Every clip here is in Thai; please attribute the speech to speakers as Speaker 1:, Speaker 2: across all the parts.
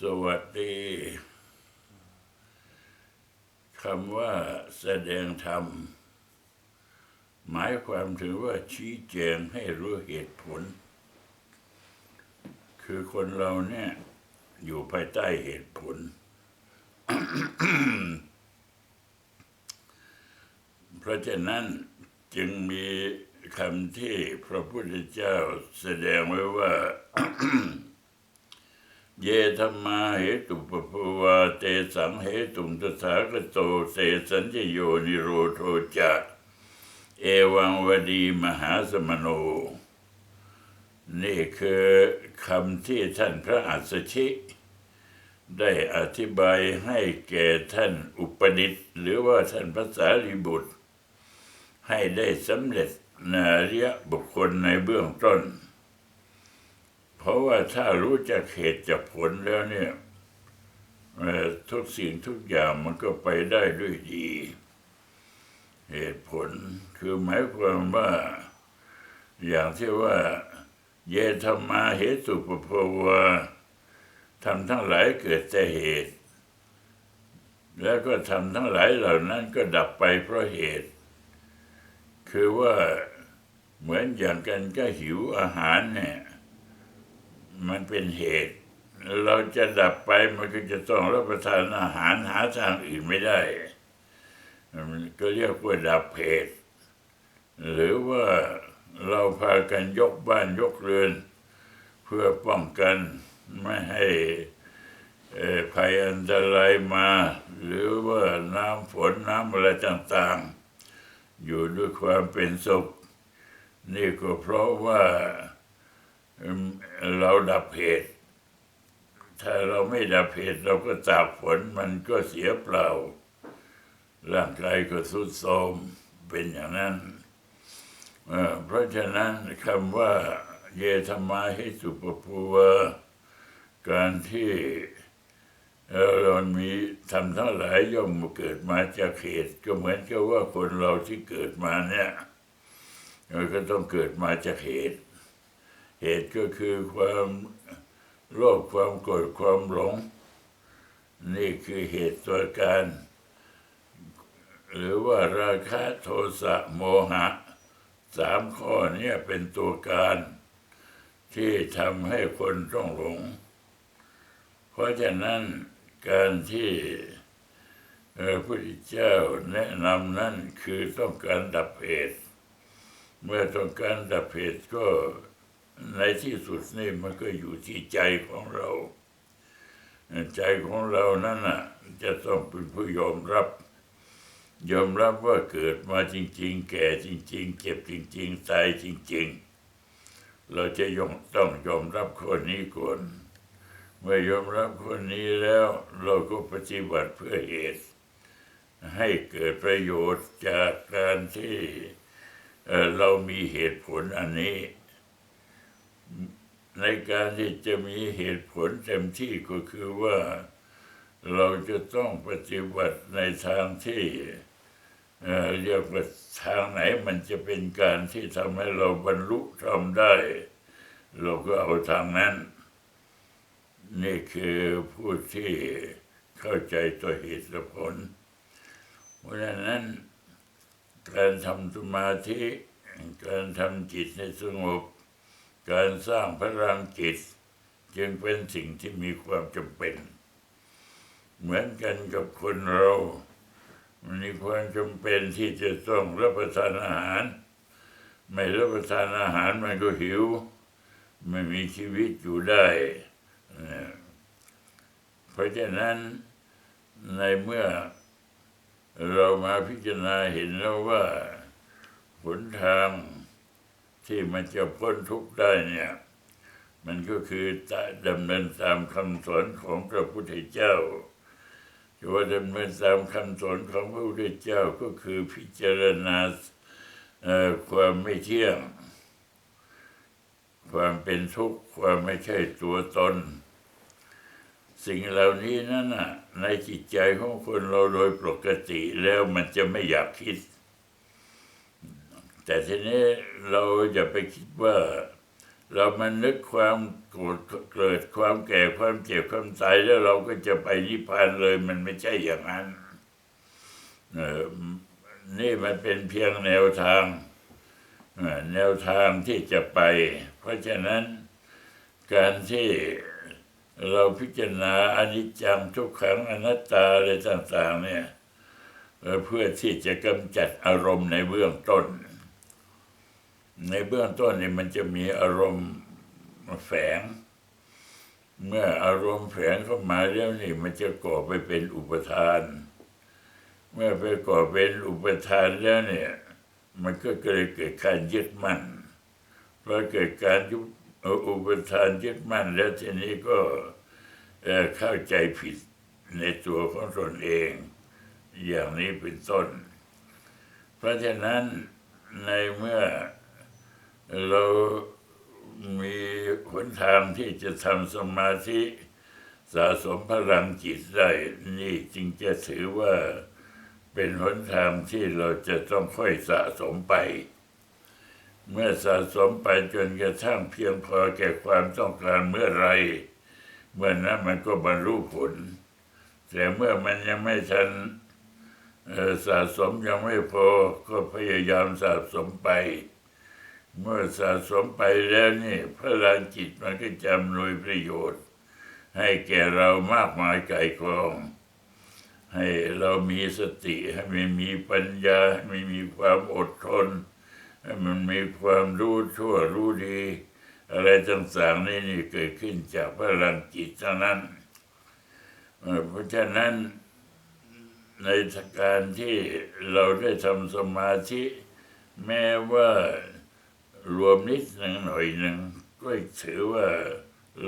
Speaker 1: สวัสดีคำว่าแสดงธรรม หมายความถึงว่าชี้แจงให้รู้เหตุผล คือคนเราเนี่ย อยู่ภายใต้เหตุผล เพราะฉะนั้นจึงมีคำที่พระพุทธเจ้าแสดงไว้ว่า เยธรรมาเหตุปภวาเตสังเหตุตถาคโตเสสัญญโยนิโรโทจะเอวังวดีมหาสมโน นี่คือคำที่ท่านพระอัสสชิ ได้อธิบายให้แก่ท่านอุปนิตหรือว่าท่านพระสารีบุตร ให้ได้สำเร็จนาริยบุคคลในเบื้องต้น เพราะว่าถ้ารู้จักเหตุจากผลแล้วเนี่ยทุกสิ่งทุกอย่างมันก็ไปได้ด้วยดี เหตุผลคือหมายความว่า อย่างที่ว่า เยธรรมาเหตุปภวาทำทั้งหลายเกิดแต่เหตุ แล้วก็ทำทั้งหลายเหล่านั้นก็ดับไปเพราะเหตุ คือว่าเหมือนอย่างกันก็หิวอาหารเนี่ย มันเป็นเหตุ เราจะดับไปมันก็จะต้องรับประทานอาหารหาทางอื่นไม่ได้มันก็เรียกว่าดับเหตุ หรือว่าเราพากันยกบ้านยกเรือน เพื่อป้องกันไม่ให้ภัยอันตรายมา หรือว่าน้ำฝนน้ำอะไรต่างๆ อยู่ด้วยความเป็นสุข นี่ก็เพราะว่า เราดับเหตุถ้าเราไม่ดับเหตุเราก็ตากฝนมันก็เสียเปล่า ร่างกายก็ทรุดโทรมเป็นอย่างนั้นเพราะฉะนั้นคำว่า เยธรรมาใหิสุปภูวาการที่เรามีทำทั้งหลายย่อมเกิดมาจากเหตุก็เหมือนกับว่าคนเราที่เกิดมาเนี่ยก็ต้องเกิดมาจากเหตุ เหตุก็คือความโลภความโกรธความหลง นี่คือเหตุตัวการ หรือว่าราคะโทสะโมหะสามข้อเนี้เป็นตัวการ ที่ทำให้คนต้องหลง เพราะฉะนั้นการที่พระพุทธเจ้าแนะนำนั่นคือต้องการดับเหตุ เมื่อต้องการดับเหตุก็ ในที่สุดนี่มันก็อยู่ที่ใจของเรา ใจของเรานั่นน่ะ จะต้องเป็นผู้ยอมรับ ยอมรับว่าเกิดมาจริง ๆ แก่จริง ๆ เจ็บจริง ๆ ตายจริง ๆ เราจะยอมต้องยอมรับข้อนี้ก่อนเมื่อยอมรับข้อนี้แล้วเราก็ปฏิบัติเพื่อเหตุ ให้เกิดประโยชน์จากการที่เเรามีเหตุผลอันนี้ ในการที่จะมีเหตุผลเต็มที่ก็คือว่าเราจะต้องปฏิบัติในทางที่เรียกว่าทางไหนมันจะเป็นการที่ทำให้เราบรรลุทำได้ เราก็เอาทางนั้น นี่คือผู้ที่เข้าใจตัวเหตุและผล เพราะฉะนั้นการทำสมาธิการทำจิตให้สงบ การสร้างพลังจิต จึงเป็นสิ่งที่มีความจำเป็น เหมือนกันกับคนเรามันมีความจำเป็นที่จะต้องรับประทานอาหาร ไม่รับประทานอาหารมันก็หิว ไม่มีชีวิตอยู่ได้เพราะฉะนั้นในเมื่อเรามาพิจารณาเห็นแล้วว่าหนทาง ที่มันจะพ้นทุกข์ได้เนี่ย มันก็คือดำเนินตามคำสอนของพระพุทธเจ้าจะว่าดำเนินตามคำสอนของพระพุทธเจ้าก็คือพิจารณาความไม่เที่ยง ความเป็นทุกข์ ความไม่ใช่ตัวตน สิ่งเหล่านี้นั่นน่ะในจิตใจของคนเราโดยปกติแล้วมันจะไม่อยากคิด แต่ทีนี้เราอย่าไปคิดว่า เรามันนึกความโกรธเกิดความแก่ความเจ็บความตายแล้วเราก็จะไปนิพพานเลย มันไม่ใช่อย่างนั้นนี่มันเป็นเพียงแนวทาง แนวทางที่จะไป เพราะฉะนั้นการที่เราพิจารณาอนิจจังทุกขังอนัตตาอะไรต่าง ๆ เนี่ยเพื่อที่จะกำจัดอารมณ์ในเบื้องต้น ในเบื้องต้นนี่มันจะมีอารมณ์แฝง เมื่ออารมณ์แฝงเข้ามาแล้วนี่มันจะก่อไปเป็นอุปทาน เมื่อไปก่อเป็นอุปทานแล้วเนี่ย มันก็เกิดเกิดการยึดมั่นพอเกิดการยุบอุปทานยึดมั่นแล้วทีนี้ก็เอ่อเข้าใจผิดในตัวของตนเอง อย่างนี้เป็นต้น เพราะฉะนั้นในเมื่อ เรามีหนทางที่จะทำสมาธิสะสมพลังจิตได้นี่จึงจะถือว่าเป็นหนทางที่เราจะต้องค่อยสะสมไป เมื่อสะสมไปจนกระทั่งเพียงพอแก่ความต้องการเมื่อไร เมื่อนั้นมันก็บรรลุผล แต่เมื่อมันยังไม่ทันสะสมยังไม่พอก็พยายามสะสมไป เมื่อสะสมไปแล้วนี่พลังจิตมันก็จำนวยประโยชน์ ให้แก่เรามากมายไก่กองให้เรามีสติให้มันมีปัญญาให้มันมีความอดทน ให้มันมีความรู้ชั่วรู้ดี อะไรต่างๆนี่นี่เกิดขึ้นจากพลังจิตเท่านั้นเอ่อเพราะฉะนั้นในการที่เราได้ทำสมาธิ แม้ว่า รวมนิดหนึ่งหน่อยหนึ่งก็ถือว่า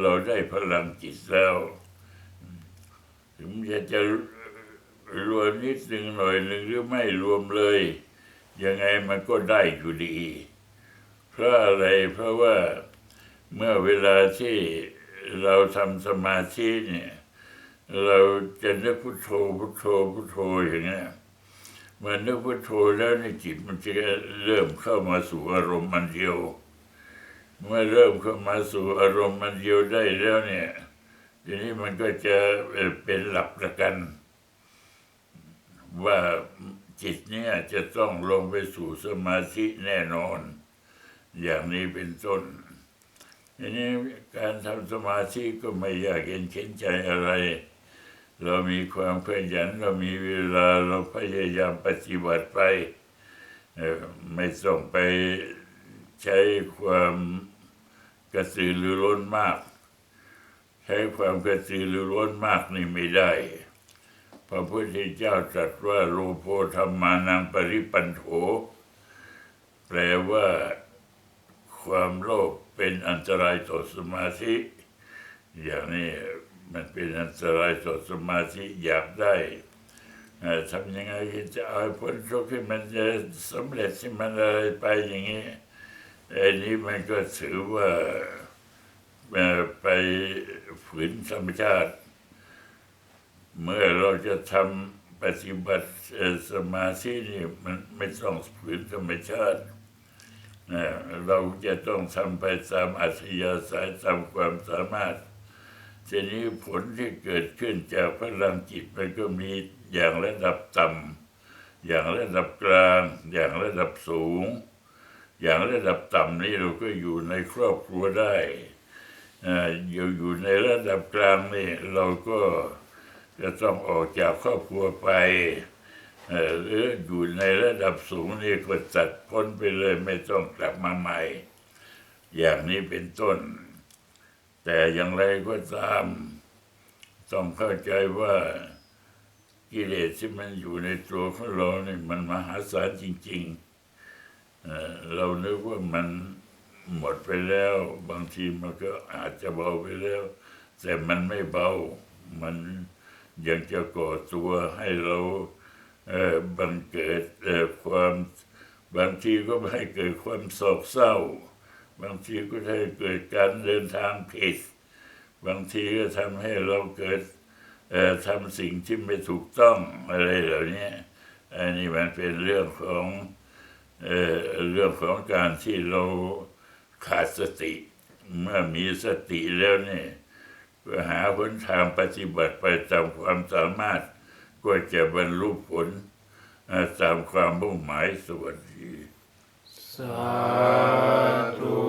Speaker 1: เราได้พลังจิตแล้วถึงจะจะรวมนิดหนึ่งหน่อยหนึ่งหรือไม่รวมเลย ยังไงมันก็ได้อยู่ดี เพราะอะไรเพราะว่าเมื่อเวลาที่เราทำสมาธิเนี่ย เราจะนึกพุทโธพุทโธพุทโธอย่างเงี้ เมื่อนึกพุทโธแล้วในจิตมันจะเริ่มเข้ามาสู่อารมณ์มันเดียว เมื่อเริ่มเข้ามาสู่อารมณ์มันเดียวได้แล้วเนี่ยทีนี้มันก็จะเป็นหลักประกัน ว่าจิตเนี่ยจะต้องลงไปสู่สมาธิแน่นอน อย่างนี้เป็นต้นทีนี้การทำสมาธิก็ไม่ยากเย็นเข็นใจอะไร เรามีความขยันเรามีเวลาเราพยายามปฏิบัติไปเอ่อไม่ต้องไปใช้ความกระตือรือร้นมาก ใช้ความกระตือรือร้นมากนี่ไม่ได้ พระพุทธเจ้าตรัสว่าโลโภธรรมานังปริปันโถ แปลว่าความโลภเป็นอันตรายต่อสมาธิ อย่างนี้ มันเป็นอันตรายต่อสมาธิอยากได้ทำยังไงจะเอาผลทุกข์ที่มันจะสำเร็จที่มันอะไรไปอย่างนี้อันนี้มันก็ถือว่าไปฝืนธรรมชาติ เมื่อเราจะทำปฏิบัติสมาธินี่มันไม่ต้องฝืนธรรมชาติเอ่อเราจะต้องทำไปตามอัธยาศัยตามความสามารถ ทีนี้ผลที่เกิดขึ้นจากพลังจิตมันก็มีอย่างระดับต่ำอย่างระดับกลาง อย่างระดับสูง อย่างระดับต่ำนี่เราก็อยู่ในครอบครัวได้อยู่อยู่ในระดับกลางนี่เราก็จะต้องออกจากครอบครัวไปหรืออยู่ในระดับสูงนี่ก็ตัดพ้นไปเลยไม่ต้องกลับมาใหม่ อย่างนี้เป็นต้น แต่อย่างไรก็ตาม ต้องเข้าใจว่ากิเลสที่มันอยู่ในตัวของเราเนี่ยมันมหาศาลจริงๆเเรานึกว่ามันหมดไปแล้ว บางทีมันก็อาจจะเบาไปแล้ว แต่มันไม่เบา มันยังจะก่อตัวให้เราเบังเกิดความบางทีก็ให้เกิดความโศกเศร้า บางทีก็ให้เกิดการเดินทางผิด บางทีก็ทำให้เราเกิดทำสิ่งที่ไม่ถูกต้องอะไรเหล่านี้อันนี้มันเป็นเรื่องของเอเรื่องของการที่เราขาดสติ เมื่อมีสติแล้วเนี่ยก็หาหนทางปฏิบัติไปตามความสามารถ ก็จะบรรลุผลตามความมุ่งหมายสวัสดี
Speaker 2: สาธุ